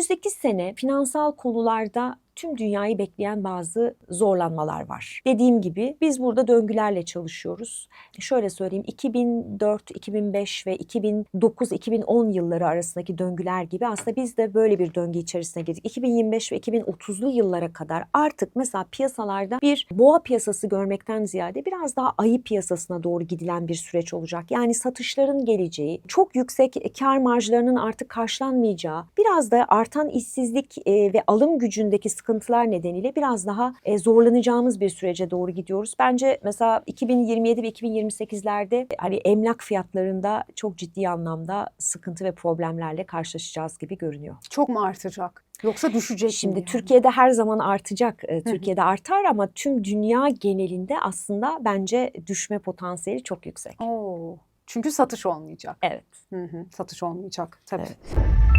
Önümüzdeki sene finansal konularda tüm dünyayı bekleyen bazı zorlanmalar var. Dediğim gibi biz burada döngülerle çalışıyoruz. Şöyle söyleyeyim 2004, 2005 ve 2009, 2010 yılları arasındaki döngüler gibi aslında biz de böyle bir döngü içerisine girdik. 2025 ve 2030'lu yıllara kadar artık mesela piyasalarda bir boğa piyasası görmekten ziyade biraz daha ayı piyasasına doğru gidilen bir süreç olacak. Yani satışların geleceği, çok yüksek kar marjlarının artık karşılanmayacağı, biraz da artan işsizlik e, ve alım gücündeki sıkıntılar nedeniyle biraz daha e, zorlanacağımız bir sürece doğru gidiyoruz. Bence mesela 2027 ve 2028'lerde hani emlak fiyatlarında çok ciddi anlamda sıkıntı ve problemlerle karşılaşacağız gibi görünüyor. Çok mu artacak? Yoksa düşecek mi? Şimdi yani? Türkiye'de her zaman artacak. e, Türkiye'de artar ama tüm dünya genelinde aslında bence düşme potansiyeli çok yüksek. Oo. Çünkü satış olmayacak. Evet. Hı hı, satış olmayacak tabii. Evet.